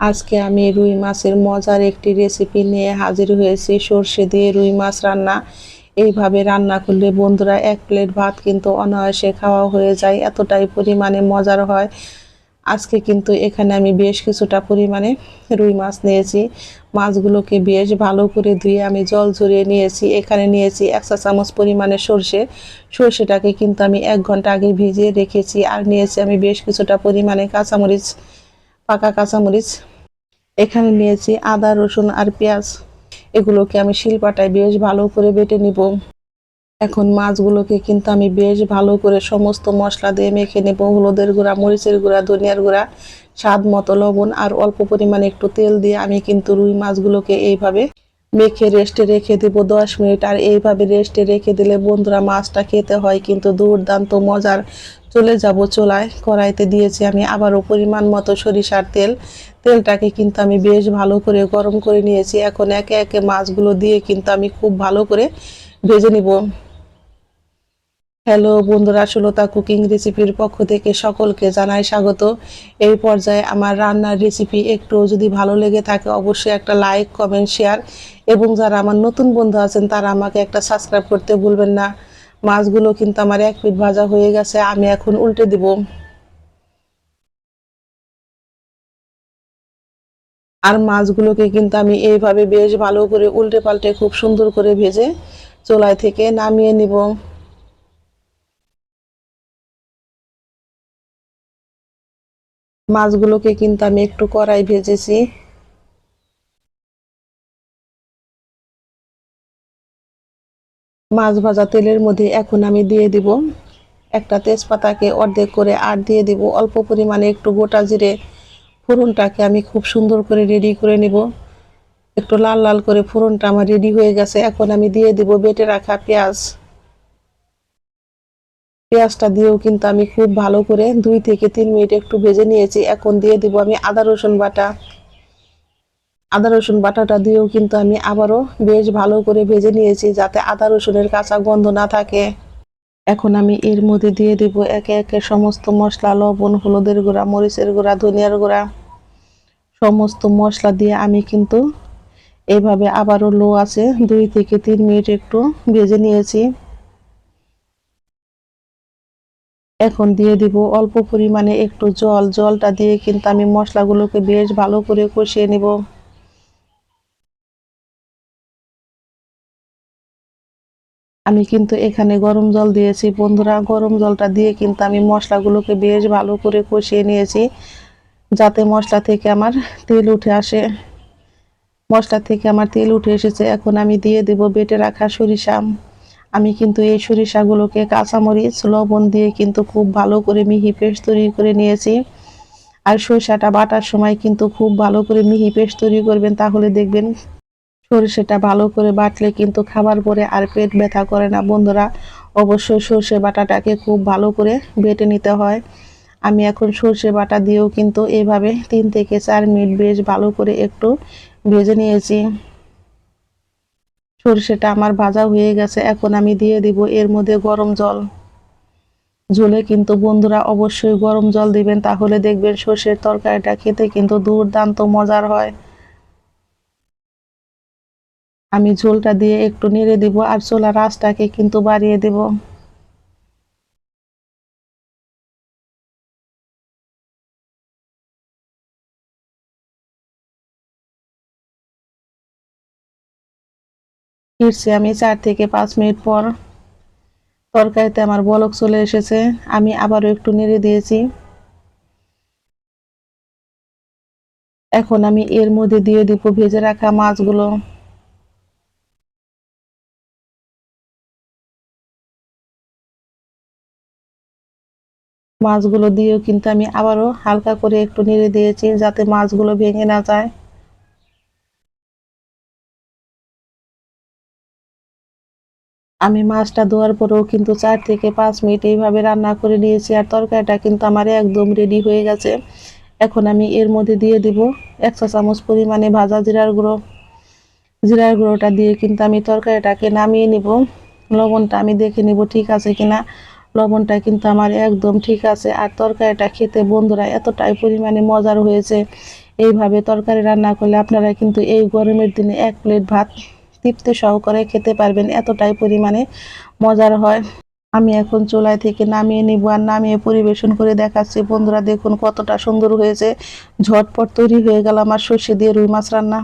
আজকে আমি রুই মাছের মজার একটি রেসিপি নিয়ে হাজির হয়েছি। সর্ষে দিয়ে রুই মাছ রান্না। এইভাবে রান্না করলে বন্ধুরা এক প্লেট ভাত কিন্তু অনায়াসে খাওয়া হয়ে যায়। এতটাই পরিমাণে মজার হয়। আজকে কিন্তু এখানে আমি বেশ কিছুটা পরিমাণে রুই মাছ নিয়েছি। মাছগুলোকে বেশ ভালো করে ধুয়ে আমি জল ঝরিয়ে নিয়েছি। এখানে নিয়েছি এক চা চামচ পরিমাণে সর্ষে। সর্ষেটাকে কিন্তু আমি এক ঘণ্টা আগে ভিজিয়ে রেখেছি। আর নিয়েছি আমি বেশ কিছুটা পরিমাণে কাঁচামরিচ। পাকা কাঁচামরিচ। এখানে নিয়েছি আদা, রসুন আর পেঁয়াজ। এগুলোকে আমি শিলপাটায় বেশ ভালো করে বেটে নিব। এখন মাছগুলোকে কিন্তু আমি বেশ ভালো করে সমস্ত মশলা দিয়ে মেখে নেব। হলুদের গুঁড়া, মরিচের গুঁড়া, ধনিয়ার গুঁড়া, স্বাদ মতো লবণ আর অল্প পরিমাণে একটু তেল দিয়ে আমি কিন্তু রুই মাছগুলোকে এইভাবে মেখে রেস্টে রেখে দেবো দশ মিনিট। আর এইভাবে রেস্টে রেখে দিলে বন্ধুরা মাছটা খেতে হয় কিন্তু দুর্দান্ত মজার চলে যাব চোলায়। কড়াইতে দিয়েছি আমি আবারও পরিমাণ মতো সরিষার তেল। তেলটাকে কিন্তু আমি বেশ ভালো করে গরম করে নিয়েছি। এখন একে একে মাছগুলো দিয়ে কিন্তু আমি খুব ভালো করে ভেজে নিব। হ্যালো বন্ধুরা, সুলতা কুকিং রেসিপির পক্ষ থেকে সকলকে জানাই স্বাগত। এই পর্যায়ে আমার রান্নার রেসিপি একটু যদি ভালো লেগে থাকে, অবশ্যই একটা লাইক, কমেন্ট, শেয়ার এবং যারা আমার নতুন বন্ধু আছেন, তারা আমাকে একটা সাবস্ক্রাইব করতে ভুলবেন না। মাছগুলো কিন্তু আমার এক পিঠ ভাজা হয়ে গেছে, আমি এখন উল্টে দিব। আর মাছগুলোকে কিন্তু আমি এইভাবে বেশ ভালো করে উল্টে পাল্টে খুব সুন্দর করে ভেজে চোলাই থেকে নামিয়ে নিব। মাছগুলোকে কিন্তু আমি একটু কড়াই ভেজেছি। মাছ ভাজা তেলের মধ্যে এখন আমি দিয়ে দিব একটা তেজপাতাকে অর্ধেক করে আর দিয়ে দিব। অল্প পরিমাণে একটু গোটা জিরে ফোড়নটাকে আমি খুব সুন্দর করে রেডি করে নিব। একটু লাল লাল করে ফোড়নটা আমার রেডি হয়ে গেছে। এখন আমি দিয়ে দিব বেটে রাখা পেঁয়াজ। পেঁয়াজটা দিয়েও কিন্তু আমি খুব ভালো করে দুই থেকে তিন মিনিট একটু ভেজে নিয়েছি। এখন দিয়ে দিব আমি আদা, রসুন বাটা। আদা, রসুন বাটাটা দিয়েও কিন্তু আমি আবারও বেশ ভালো করে ভেজে নিয়েছি যাতে আদা, রসুনের কাঁচা গন্ধ না থাকে। এখন আমি এর মধ্যে দিয়ে দিব একে একে সমস্ত মশলা, লবণ, হলুদের গুঁড়া, মরিচের গুঁড়া, ধনিয়ার গুঁড়া। সমস্ত মশলা দিয়ে আমি কিন্তু এভাবে আবারও লো আছে দুই থেকে তিন মিনিট একটু ভেজে নিয়েছি। এখন দিয়ে দিব অল্প পরিমাণে একটু জল। জলটা দিয়ে কিন্তু আমি মশলাগুলোকে বেশ ভালো করে কষিয়ে নিব। আমি কিন্তু এখানে গরম জল দিয়েছি। বন্ধুরা, গরম জলটা দিয়ে কিন্তু আমি মশলাগুলোকে বেশ ভালো করে কষিয়ে নিয়েছি, যাতে মশলা থেকে আমার তেল উঠে আসে। মশলা থেকে আমার তেল উঠে এসেছে। এখন আমি দিয়ে দেব বেটে রাখা সরিষা। আমি কিন্তু এই সরিষাগুলোকে কাঁচামরিচ, লবণ দিয়ে কিন্তু খুব ভালো করে মিহি পেস্ট তৈরি করে নিয়েছি। আর সরিষাটা বাটার সময় কিন্তু খুব ভালো করে মিহি পেস্ট তৈরি করবেন, তাহলে দেখবেন সরষেটা ভালো করে বাটলে কিন্তু খাবার পরে আর পেট ব্যথা করে না। বন্ধুরা, অবশ্যই সর্ষে বাটাটাকে খুব ভালো করে বেটে নিতে হয়। আমি এখন সর্ষে বাটা দিয়েও কিন্তু এভাবে তিন থেকে চার মিনিট বেশ ভালো করে একটু ভেজে নিয়েছি। সর্ষেটা আমার ভাজা হয়ে গেছে, এখন আমি দিয়ে দিব এর মধ্যে গরম জল। ঝোলে কিন্তু বন্ধুরা অবশ্যই গরম জল দিবেন, তাহলে দেখবেন সর্ষের তরকারিটা খেতে কিন্তু দুর্দান্ত মজার হয়। আমি ঝোলটা দিয়ে একটু নেড়ে দিব আর চোলা রাসটাকে কিন্তু বাড়িয়ে দেব। ফিরছি আমি চার থেকে পাঁচ মিনিট পর। তরকারিতে আমার বলক চলে এসেছে। আমি আবারও একটু নেড়ে দিয়েছি। এখন আমি এর মধ্যে দিয়ে দিব ভেজে রাখা মাছগুলো। মাছগুলো দিয়েও কিন্তু আমি আবারও হালকা করে একটু নেড়ে দিয়েছি যাতে মাছগুলো ভেঙে না যায়। আমি মাছটা ধোয়ার পরেও কিন্তু চার থেকে পাঁচ মিনিট এইভাবে রান্না করে নিয়েছি, আর তরকারিটা কিন্তু আমার একদম রেডি হয়ে গেছে। এখন আমি এর মধ্যে দিয়ে দিব এক চা চামচ পরিমাণে ভাজা জিরার গুঁড়ো। জিরার গুঁড়োটা দিয়ে কিন্তু আমি তরকারিটাকে নামিয়ে নিব। লবণটা আমি দেখে নিব ঠিক আছে কিনা। লবণটা কিন্তু আমার একদম ঠিক আছে, আর তরকারিটা খেতে বন্ধুরা এতটাই পরিমাণে মজার হয়েছে। এইভাবে তরকারি রান্না করলে আপনারা কিন্তু এই গরমের দিনে এক প্লেট ভাত তৃপ্তি সহকারে খেতে পারবেন, এতটাই পরিমাণে মজার হয়। আমি এখন চুলায় থেকে নামিয়ে নিব আর নামিয়ে পরিবেশন করে দেখাচ্ছি। বন্ধুরা, দেখুন কতটা সুন্দর হয়েছে। ঝটপট তৈরি হয়ে গেল আমার সর্ষে দিয়ে রুই মাছ রান্না।